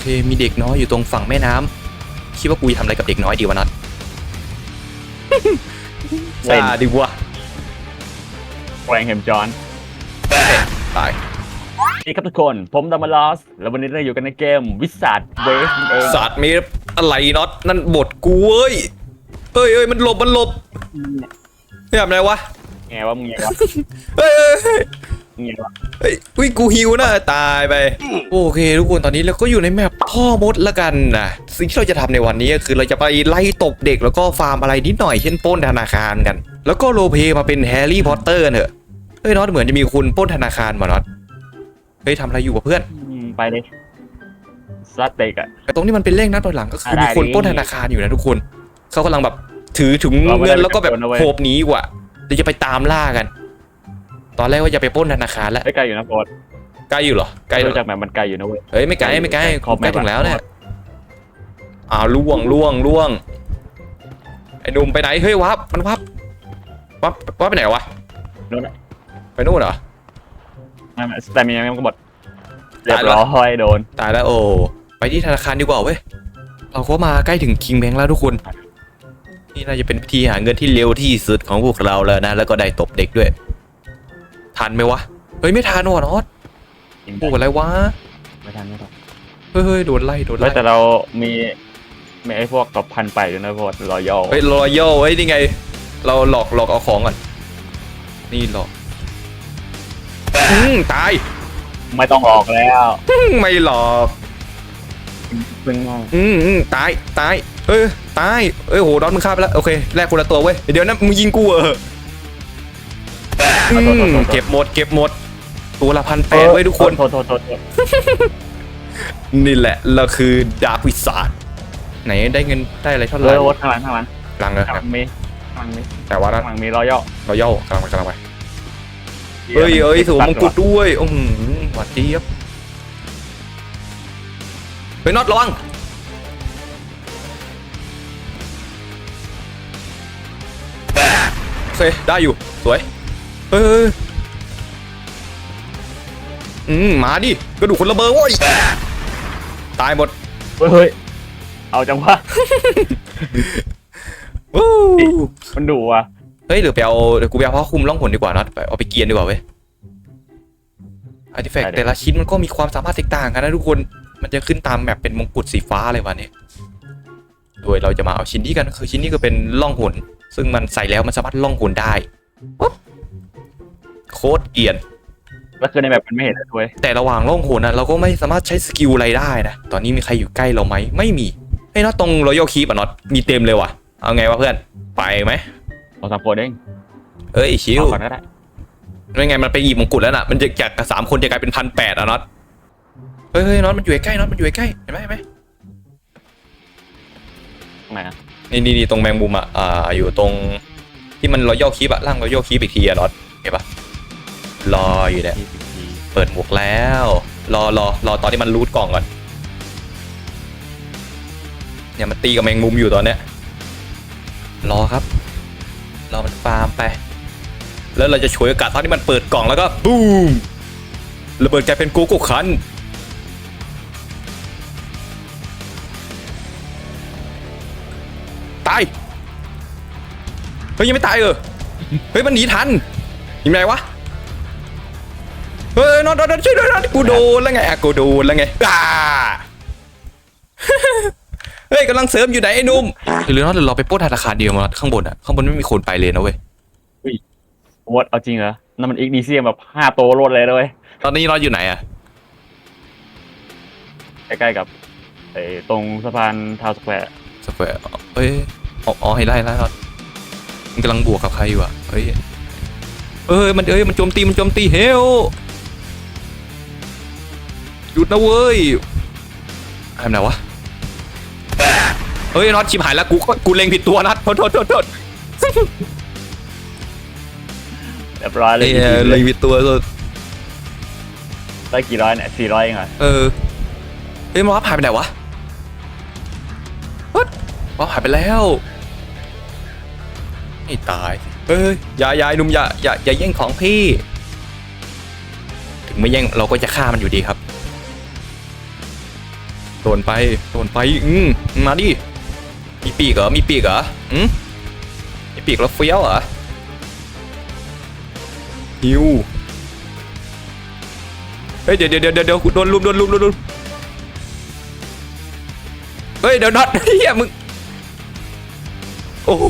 เค มีเด็กน้อยอยู่ตรงฝั่งแม่น้ำคิดว่ากูจะทำอะไรกับเด็กน้อยดีวะนัทเล่นซาดิวะแกรงเฮมจอนตายสวัสดีครับทุกคน ผมดัมมาลอส แล้ววันนี้เราอยู่กันในเกมวิสัทเวสนั่นเองศาสตร์เมฟอะไรน็อตนั่นบทกูเว้ยเอ้ยเอ้ยมันหลบมันหลบไม่ทำอะไรวะไงวะมึงไงวะเฮ้ย เฮ้ยเฮ้ยมึงไงวะเฮ้ยอุ้ยกูหิวนะตายไป โอเคทุกคนตอนนี้เราก็อยู่ในแมปพ่อมดละกันนะสิ่งที่เราจะทำในวันนี้ก็คือเราจะไปไล่ตบเด็กแล้วก็ฟาร์มอะไรนิดหน่อยเช่นปล้นธนาคารกัน แล้วก็โรลเพลย์มาเป็นแฮร์รี่พอตเตอร์กันเถอะเฮ้ยน็อตเหมือนจะมีคุณปล้นธนาคารมาน็อตเฮ้ยทำอะไรอยู่กับเพื่อนอืมไปเลยสลัดเต็กอะแต่ตรงนี้มันเป็นเลขนัดตอนหลังก็คืออะได้มีคนดิปล้นธนาคารอยู่นะทุกคนเขากำลังแบบถือถุงเราไม่เงินได้แล้วก็แบบเป็นโจรนะเว้ยโผบหนีว่ะเดี๋ยวจะไปตามล่ากันต อนแรกว่าจะไปปล้นธนาคารแล้วไกลอยู่นะโปรดใกล้อยู่เหรอใกล้เหรรู้อจักแบบมันไกลอยู่นะเว้ย เฮ้ยไม่ไกลไม่ไกลขอบใกล้แมปถึงแล้วเนี่ยขอบอ้าวล่วงล่วงล่วงไอ้หนุ่มไปไหนเฮ้ยวับมันวับวับวับไปไหนวะนู่นอะไปนู่นเหรอ ไม่ไม่แต่มียังไงมันก็หมดเรียตายบแล้วร้อยโดน ตายแล้วโอ้ไปที่ธนาคารดีกว่าเว้ยเราก็มาใกล้ถึงคิงแบงแล้วทุกคน นี่น่าจะเป็นวิธีหาเงินที่เร็วที่สุดของพวกเราแล้วนะ แล้วก็ได้ตบเด็กด้วย ทันไหมวะ เฮ้ยไม่ทันว่ะนอตจริงพูดอะไรวะ ไม่ทันไม่ทันเฮ้ยเฮ้ยโดนไล่โดนแล้วไล่แต่เรามีมีไอ้พวกกับพันไปด้วยนะโปรดรอยย่อเฮ้ยรอยัลเฮ้ยนี่ไง เราหลอกหลอกเอาของก่อน นี่หลอกอืมตาย ไม่ต้องออกแล้วอืมไม่หลอกเพิ่งมองอืมอืมตาย ตาย เอ้ยตาย เอ้ยโหดอนมึงฆ่าไปแล้ว โอเค แลกคนละตัวเว้ย เดี๋ยวนะมึงยิงกูเหรอ อืมเก็บหมดเก็บหมด ตัวละพันแปดเว้ยทุกคน โทษโทษโทษโทษนี่แหละเราคือดาร์ควิสาดไหนได้เงินได้อะไรเท่าไหเอร่อวดข้างหลังข้างหลังหลังเลยข้างหลังมีข้างหลังมีแต่ว่าข้างหลังมีรอยย่อเราย่อกำลังไปกำลังไปเอ้ยเอ้ยสวมมงกุฎด้วยอืมหวัดดีครับเฮ้ยน็อตระวังโอเคได้อยู่สวย เฮ้ยเฮ้ยอืมมาดิกระดูกคนระเบิดโว้ยตายหมดเฮ้ยเฮ้ยเอาจังวะวู้มันดุว่ะเฮ้ยเดี๋ยวไปเอาเดี๋ยวกูไปเอาผ้าคลุมล่องหนดีกว่าน็อตไปเอาไปเกียนดีกว่าเว้ยอาร์ติแฟกต์แต่ละชิ้นมันก็มีความสามารถแตกต่างกันนะทุกคนมันจะขึ้นตามแมปเป็นมงกุฎสีฟ้าอะไรวะเนี่ยโดยเราจะมาเอาชิ้นนี้กันคือชิ้นนี้ก็เป็นล่องหนซึ่งมันใส่แล้วมันสามารถล่องหนได้ปุ๊บ โคตรเกรียนแล้วคือในแบบมันไม่เห็นเลยด้วยแต่ระหว่างล่องหนนะเราก็ไม่สามารถใช้สกิลอะไรได้นะตอนนี้มีใครอยู่ใกล้เราไหมไม่มีไอ้ยน็อตตรงรอยัลคีปอะน็อตมีเต็มเลยว่ะเอาไงวะเพื่อนไปไหมสองสามคนเองเอ้ยชิวเอาก่อนก็ได้ไม่ไงมันไปหยิบมงกุฎแล้วน่ะมันจะจากกับสามคนจะกลายเป็นพันแปดอะน็อตเฮ้ยเฮ้ยน็อตมันอยู่ใกล้ๆน็อตมันอยู่ใกล้ๆเห็นไหมเห็นไหมตรงไหนอะนี่นี่นี่ตรงแมงมุมอะอ่าอยู่ตรงที่มันรอยัลคีปอะล่างรอยัลคีปอีกทีอะน็อตเห็นปะ รออยู่เนี่ย เปิดหมวกแล้ว รอรอรอตอนที่มันรูดกล่องก่อน เนี่ยมันตีกับแมงมุมอยู่ตอนเนี้ย รอครับ รอมันฟาร์มไป แล้วเราจะฉวยโอกาสตอนที่มันเปิดกล่องแล้วก็บูมระเบิดกลายเป็นโกโก้คันตาย เฮ้ยยังไม่ตายเออ เฮ้ยมันหนีทันยังไงวะ เฮ้ยนอนนอนช่วยด้วยนอนกูโดนแล้วไงอะกูโดนแล้วไงอ่าเฮ้ยกำลังเสริมอยู่ไหนไอ้หนุ่มหรือนอนเราไปปล้นธนาคารเดียวมาข้างบนอะข้างบนไม่มีคนไปเลยนะเว้ยวดเอาจริงเหรอนั่นมันอีกนีเซียมแบบห้าโตวรวดเลยด้วยตอนนี้นอนอยู่ไหนอะใกล้ๆกับไอ้ตรงสะพานทาวน์สแควร์สแควร์เอ้ยอ๋ออ๋อให้ไล่ไล่นอนมันกำลังบวกกับใครอยู่อะเฮ้ยเอ้ยมันเอ้ยมันโจมตีมันโจมตีเฮล หยุดนะเว้ยทำไหนวะเฮ้ยน็อตชิบหายแล้วกูกูเล็งผิดตัวนัดโทษโทษโทษโทษเรียบร้อยเลยเออเล็งผิดตัวโทษได้กี่ร้อยเนี่ยสี่ร้อยเองเหรอเออเฮ้ยมอสหายไปไหนวะวัดมอสหายไปแล้วไม่ตายเอ้ยอย่าอย่าไอ้หนุ่มอย่าอย่าอย่าแย่งของพี่ ถึงไม่แย่งเราก็จะฆ่ามันอยู่ดีครับ โดนไปโดนไปอืมมาดิมีปีกเหรอมีปีกเหรออืมมีปีกแล้วเฟี้ยวเหรอฮิวเฮ้ยเดี๋ยวเดี๋ยวเดี๋ยวเดี๋ยวโดนลุมโดนลุมโดนลุมเฮ้ยเดี๋ยวน็อตเฮียมึงโอ้โห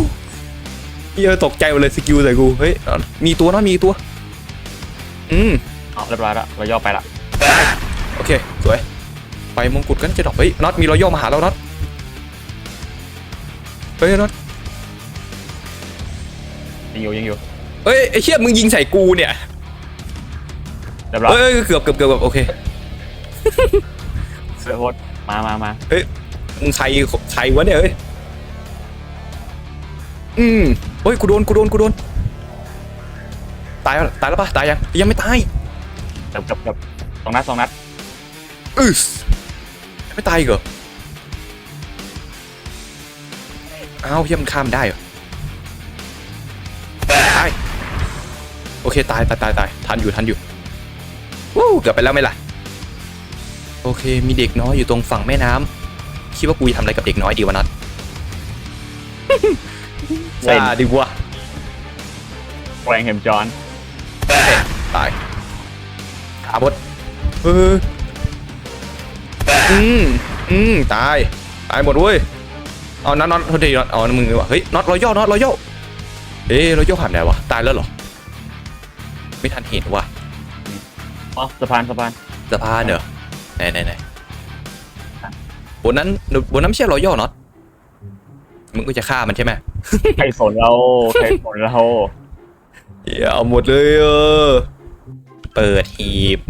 เฮียตกใจหมดเลยสกิลใส่กูเฮ้ยมีตัวน็อตมีตัวอืมเอาเรียบร้อยละเราย่อไปละโอเคสวย ไปมงกุฎกันจะดอกเฮ้ยน็อตมีรอยย่อมาหาเราน็อตเฮ้ยน็อตยิงอยู่ยิงอยู่เฮ้ยไอ้เชี่ยมึงยิงใส่กูเนี่ยเรียบร้อยเฮ้ยเกือบเกือบเกือบเกือบโอเคเสือโคตรมามามามึงใครใครวะเนี่ยเฮ้ยอืมเฮ้ยกูโดนกูโดนกูโดนตายแล้วตายแล้วปะตายยังยังไม่ตายเกือบเกือบเกือบสองนัดสองนัดอึสยัง ไม่ตายอีกเหรออ้าวเฮียมันข้ามได้เหรอตายโอเคตายตายตายตายทันอยู่ทันอยู่วู้เกือบไปแล้วไหมล่ะ โอเค มีเด็กน้อยอยู่ตรงฝั่งแม่น้ำคิดว่ากูจะทำอะไรกับเด็กน้อยดีวะนัทเล่นอ่าดีกว่าแกรงเฮมจอนตายขาบดเออ อืมอืมตาย ตายหมดเว้ย เอาน็อตน็อตโทษทีน็อตเอามึงดีกว่าเฮ้ยน็อตรอยย่อน็อตรอยย่อเอ้ยรอยย่อผ่านไหนวะ ตายแล้วเหรอ ไม่ทันเห็นว่ะอ๋อสะพานสะพานสะพานเหรอไหนไหนไหนบนนั้นบนนั้นไม่ใช่รอยย่อน็อตมึงก็จะฆ่ามันใช่ไหมใครสนเราใครสนเราเหี้ยเอาหมดเลยเออ เปิดหีบ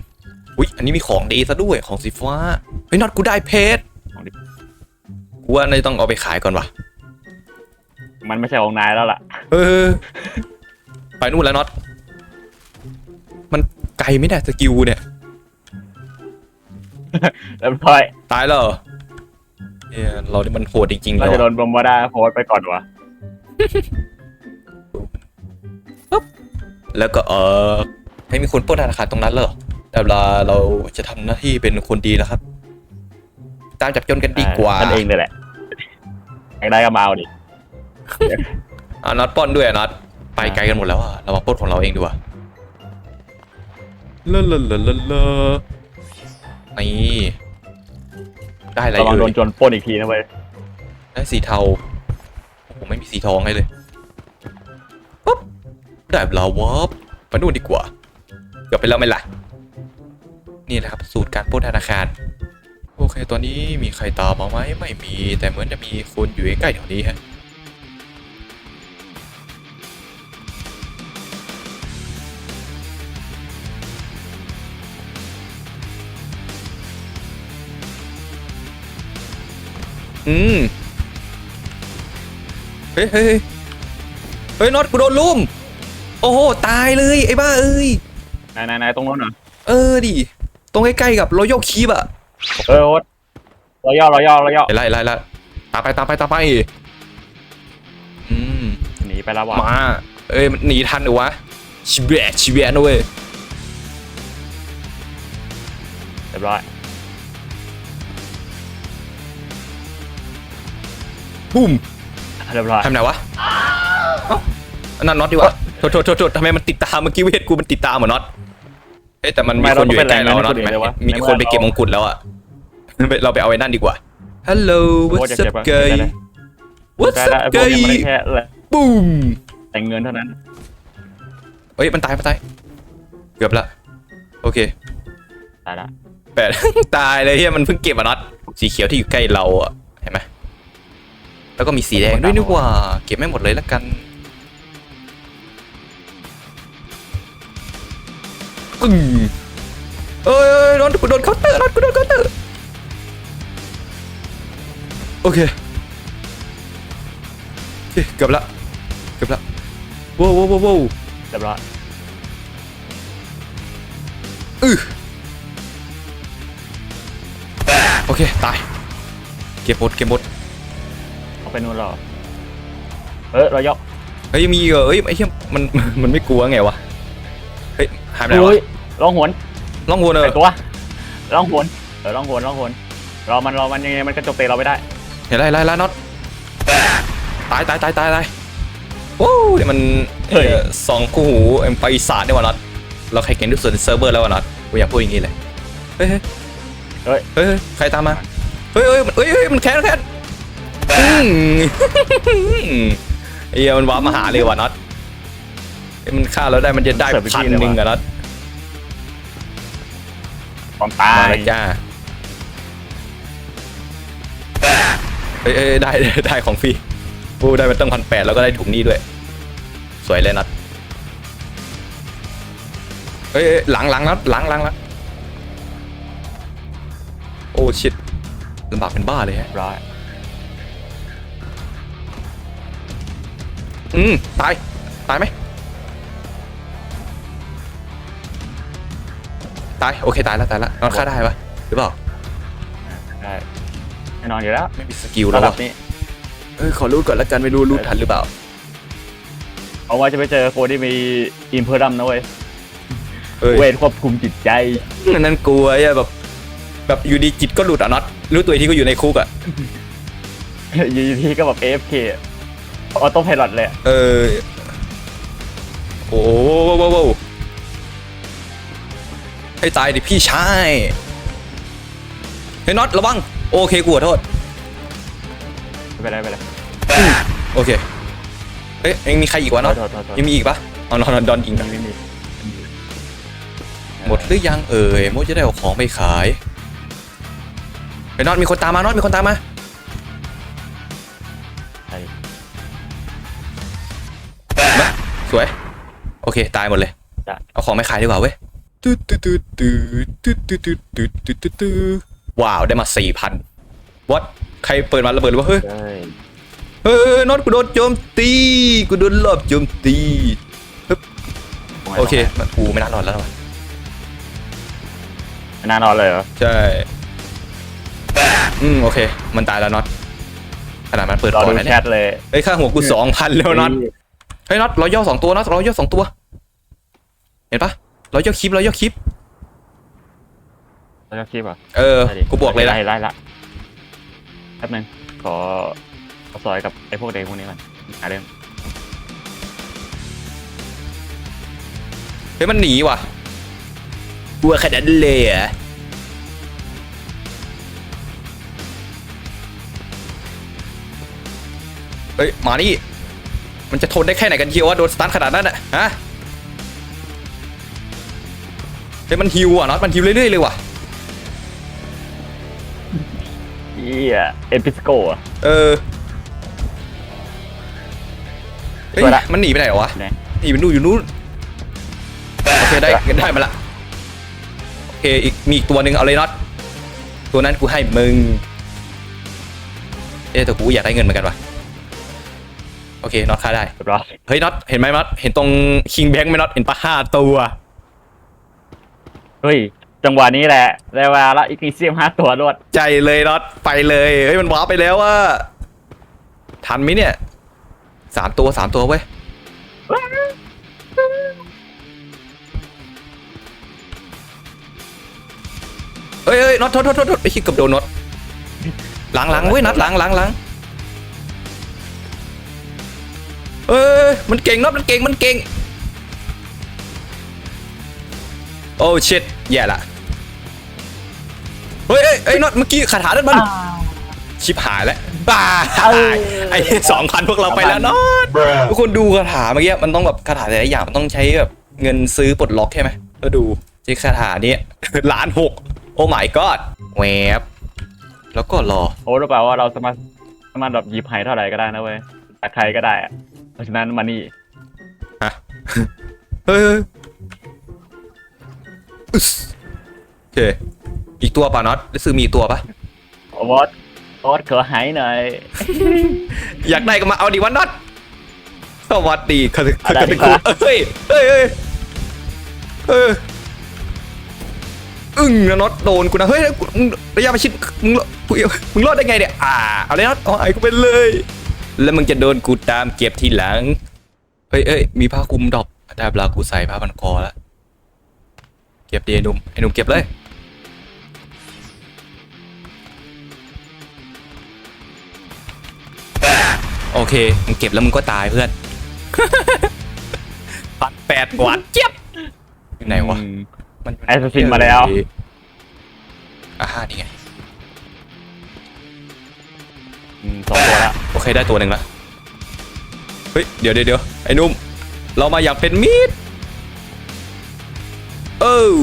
อุ๊ยอันนี้มีของดีซะด้วยของสีฟ้าเฮ้ยน็อตกูได้เพชรกูว่าน่าจะต้องเอาไปขายก่อนว่ะมันไม่ใช่ของนายแล้วล่ะ เออ ไปนู่นแล้วน็อต มันไกลไม่ได้สกิลเนี่ยเรียบร้อยตายแล้วเหรอเฮ้ยเรานี่มันโหดจริงๆเราแล้วจะโดอะนบอมบาด้าโพสต์ไปก่อนวะแล้วก็เออให้มีคนปล้นธนาคารตรงนั้นเหรอ แต่เวลาเราจะทำหน้าที่เป็นคนดีแล้วครับ ตามจับโจนกันดีกว่านั่นเองเลยแหละอยากได้ก็มาเอาดิ อะน็อตปล้อนด้วยอะน็อตไปไกลกันหมดแล้วอะเรามาปล้นของเราเองดีกว่าลาลาลาลาลานี่ได้อะไรระวังโดเอ่นยโจรปล้นอีกทีนะเว้ยได้สีเทาโอ้โหไม่มีสีทองให้เลยปุ๊บได้เวลาวอปไปนู่นดีกว่าเกือบไปแล้วไหมล่ะ นี่แหละครับสูตรการปล้นธนาคารโอเคตอนนี้มีใครตามมาไหมไม่มี แต่เหมือนจะมีคนอยู่ใกล้ๆแถวนี้ฮะอืม เฮ้ยเฮ้ยเฮ้ยเฮ้ยน็อตกูโดนลุมโอ้โห ตายเลย ไอ้บ้าเอ้ย นายนายนายตรงโน้นเหรอ เออดิ ตรงใกล้ๆกับรอยัลคีบอะเออโอ๊ตเราย่อเราย่อเราย่อไล่ไล่ไล่ตามไปตามไปตามไปอืมหนีไปแล้วว่ะมาเอ้ยมันหนีทันเหรอวะชิเบะชิเบะนะเว้ยเรียบร้อยบุ้มเรียบร้อยทำไหนวะเอ้าอันนั้นน็อตดีกว่าโทษโทษโทษโทษทำไมมันติดตามเมื่อกี้เวทกูมันติดตามเหมือนน็อต เอ๊ะแต่มันมีคนอยู่ใกล้เราน็อตเห็นไหมมีคนไปเก็บมงกุฎแล้วอะเราไปเอาไอ้นั่นดีกว่า Hello โอ้ what's จะเก็ up บอะ guy เก็บได้ what's ได้ได้ up ไอ้พวกยังไม่ได้ guy แค่เลยบูมแต่งเงินเท่านั้นเฮ้ยมันตายมันตายเกือบละโอเคตายละแปดตายเลยเฮียมันเพิ่งเก็บอะน็อตสีเขียวที่อยู่ใกล้เราอะเห็นไหมแล้วก็มีสีแดงด้วยนี่หว่า เก็บไม่หมดเลยละกัน ปึ้งเอ้ยเอ้ยโดนกูโดนเคาน์เตอร์น็อตกูโดนเคาน์เตอร์โอเคโอเคเกือบละเกือบละว้าวว้าวว้าวว้าวเรียบร้อยโอเค ตาย เก็บหมดเก็บหมดเอาไปนู่นหรอเออเราย่อเฮ้ยยังมีอีกเหรอเฮ้ยไอ้เหี้ยมันมันไม่กลัวไงวะเฮ้ยหายไปไหนวะเฮ้ย ลองหวนล่องวนเออใส่ตัวลองหวนเออลองหวนลองหวนรอมันรอมันยังไงมันกระจกเตะเราไม่ได้เห็นไรไรไรน็อตตายตายตายตายตายโอ้ยนี่มันเฮ้ยเอ่อสองคู่หูเอ็มไปศาสตร์นี่หว่าน็อตเราแข่งกันที่ส่วนเซิร์ฟเวอร์แล้ววะน็อตกูอยากพูดอย่างนี้เลยเฮ้ยเฮ้ยเฮ้ยเฮ้ยใครตามมาเฮ้ยเฮ้ยมันเฮ้ยเฮ้ยมันแค้นมันแค้นอืมไอ้เหี้ยมันว้าร์ปมาหาเลยว่ะน็อตเอ้ยมันฆ่าเราได้มันจะได้เสิร์ฟไปพันที่เลยหนึ่งว่ะอะน็อต ความตามายแล้วจ้าเอ้ยเอ้ยได้ได้ได้ของฟรีโอ้ได้มันตั้งพันแปดแล้วก็ได้ถุงนี้ด้วย สวยเลยน็อตเอ้ยเอ้ยหลังหลังน็อตหลังหลังหลังโอ้ชิตลำบากเป็นบ้าเลยฮะ ร้อยอืม ตาย ตายไหม ตายโอเคตายแล้วตายแล้วนอนฆ่าได้ปะหรือเปล่าได้แน่นอนอยู่แล้วไม่มีสกิลแล้ระวดัวะบนี้เอ้ยขอรูดก่อนแล้วกันไม่รู้รูดทันหรือเปล่า เอาว่าจะไปเจอคนที่มีอิมเพอรัมนะเว้ยเอ้ยเวทควบคุมจิตใจอันนั้นกลัวไอ้แบบ แบบอยู่ดีจิตก็หลุดอะน็อตรู้ตัวอีกที่ก็อยู่ในคุกอะอยู่ดีๆก็แบบ AFK ออโต้ไพลอตเลยอะเออโอ้โห ให้ตายดิพี่ชายเฮ้ยน็อตระวัง โอเคกูขอโทษไม่เป็นไรไม่เป็นไรโอเคเอ้ยยังมีใครอีกวะน็อตโทษโทษโทษยังมีอีกปะเอานอนนอนดอนยิงกันไม่มีหมดหรือยังเอ่ยโมจะได้เอาของไปขายไอ้น็อตมีคนตามมาน็อตมีคนตามมาใช่มาสวย โอเค ตายหมดเลยจ้ะเอาของไปขายดีกว่าเว้ย ตึ๊ดตึ๊ดตึ๊ดตึ๊ดตึ๊ดตึ๊ดตึ๊ดตึ๊ดตึ๊ดตึ๊ดตึ๊ดว้าวได้มาสี่พันวัดใครเปิดมาระเบิดหรือวะเฮ้ยเฮ้ยน็อตกูโดนโจมตีกูโดนรอบโจมตีโอเคมันกูไม่น่ารอดแล้วว่ะไม่น่านอนเลยเหรอใช่อืมโอเค มันตายแล้วน็อตขนาดมันเปิดรอก่อนดูแชทเลยเฮ้ยค่าหัวกูสองพันแล้วน็อตเฮ้ยน็อตเราย่อสองตัวน็อตเราย่อสองตัว เห็นปะ เราย่อคลิปเราย่อคลิป แล้วก็คลิปอะเออ ได้ดิกูบอกเลยนะ ไล่ไล่ละแป๊บนึงขอขอซอยกับไอ้พวกเด็กพวกนี้ก่อนหาเรื่องเฮ้ยมันหนีว่ะกลัวขนาดนั้นเลยเหรอะเฮ้ยมานี่ มันจะทนได้แค่ไหนกันเชียววะโดนสตันขนาดนั้นอะฮะ ฮ้ยมันฮิวอะน็อตมันฮิวเรื่อยๆเลยว่ะเอียเอพิสโกอะเออเฮ้ยตัวละ มันหนีไปไหนเหรอวะไหน หนีไปนู่นอยู่นู่นโอเคได้ได้มาละโอเคอีกมีอีกตัวหนึ่งเอาเลยน็อตตัวนั้นกูให้มึงเอ๊ะแต่กูอยากได้เงินเหมือนกันว่ะโอเคน็อตค่าได้ เรียบร้อยเฮ้ยน็อตเห็นไหมน็อตเห็นตรงคิงแบงค์ไหมน็อตเห็นปะห้าตัว เฮ้ย จังหวะนี้แหละได้เวลาละอีกนิเซียมห้าตัวรวดใจเลยน็อตไปเลยเฮ้ยมันว้าร์ปไปแล้วว่าทันไหมเนี่ยสามตัวสามตัวเว้ยเอ้ยเอ้ยน็อตโทษโทษโทษโทษไอ้ขี้เกับโดนน็อตหลังหลังเว้ยน็อตหลังหลังหลังเอ้ยมันเก่งน็อตมันเก่งมันเก่ง โอ้ชิตแย่ละ เฮ้ยเอ้ยเอ้ยน็อตเมื่อกี้คาถานั้นมัน ชิบหายแล้วบ้าเอ้ยไอ้สองพันพวกเราไปแล้วเนาะทุกคนดูคาถาเมื่อกี้มันต้องแบบคาถาแต่ละอย่างมันต้องใช้แบบเงินซื้อปลดล็อกใช่ไหมแล้วดูที่คาถานี้ล้านหกโอ้ my god แวบแล้วก็รอ โอ้รู้เปล่าว่าเราสามารถสามารถแบบหยิบไฮเท่าไหร่ก็ได้นะเว้ยจากใครก็ได้อะเพราะฉะนั้นมานี่เฮ้ยเฮ้ย อึ๊สโอเค อีกตัวป่ะน็อตหรือซื้อมีอีกตัวปะโอ้วอตโอ๊ตขอไฮหน่อย อยากได้ก็มาเอาดิวันน็อตสวัสดีคาเอาได้คาดีติกคูว่าเอ้ยเอ้ยเอ้ยเอ้ยอึ้งนะน็อตโดนกูนะเฮ้ยกูมึงระยะประชิดมึงกูมึงรอดได้ไงเนี่ยอ่าเอาเลยน็อตเอาไอ้กูไปเลย แล้วมึงจะโดนกูตามเก็บทีหลังเฮ้ยเอ้ยมีผ้าคลุมดอกได้เวลากูใส่ผ้าพันคอแล้วเก็บดีไอ้หนุ่มไอ้หนุ่มเก็บเลยโอเคมึงเก็บแล้วมึงก็ตายเพื่อนปัดแปดกวาดเจี๊ยบไหนวะมันแอสซินมาแล้วอ่านี่ไงสองตัวละโอเคได้ตัวหนึ่งละเฮ้ยเดี๋ยวเดี๋ยวไอ้นุ่ม เรามาอยากเป็นมีด รเออ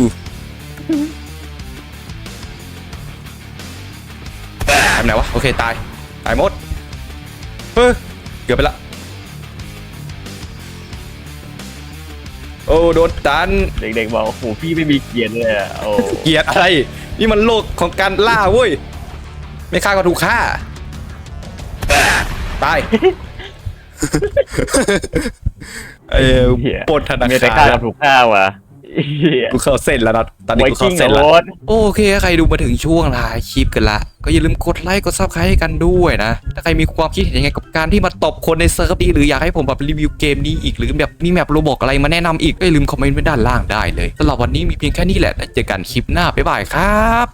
ทำไหนวะ โอเค ตาย ตายหมด เฮ้ย เกือบไปละ โอ้ โดนตัน เด็กๆบอกโอ้โหพี่ไม่มีเกียรติเลยอะโอ้เกลียดอะไร นี่มันโลกของการล่าเว้ย ไม่ฆ่าก็ถูกฆ่า ตายเออเหี้ยปล้นธนามีแต่คาฆ่าร กับถูกฆ่าว่ะ เหี้ยกูเข้าเส้นแล้วนะตอนนี้ไวกูกิ้เข้างเส้นโรแล้วดโอเคใครดูมาถึงช่วงท้ายคลิปกันละ ก็อย่าลืมกดไลค์กดซับสไครต์ให้กันด้วยนะ ถ้าใครมีความคิดเห็นยังไงกับการที่มาตบคนในเซิร์ฟนี้หรืออยากให้ผมแบบรีวิวเกมนี้อีกหรือแบบมีแมปโรบอกอะไรมาแนะนำอีกก็อย่าลืมคอมเมนต์ไว้ด้านล่างได้เลยสำหรับวันนี้มีเพียงแค่นี้แหละแล้วเจอกันคลิปหน้าบ๊ายบายครับ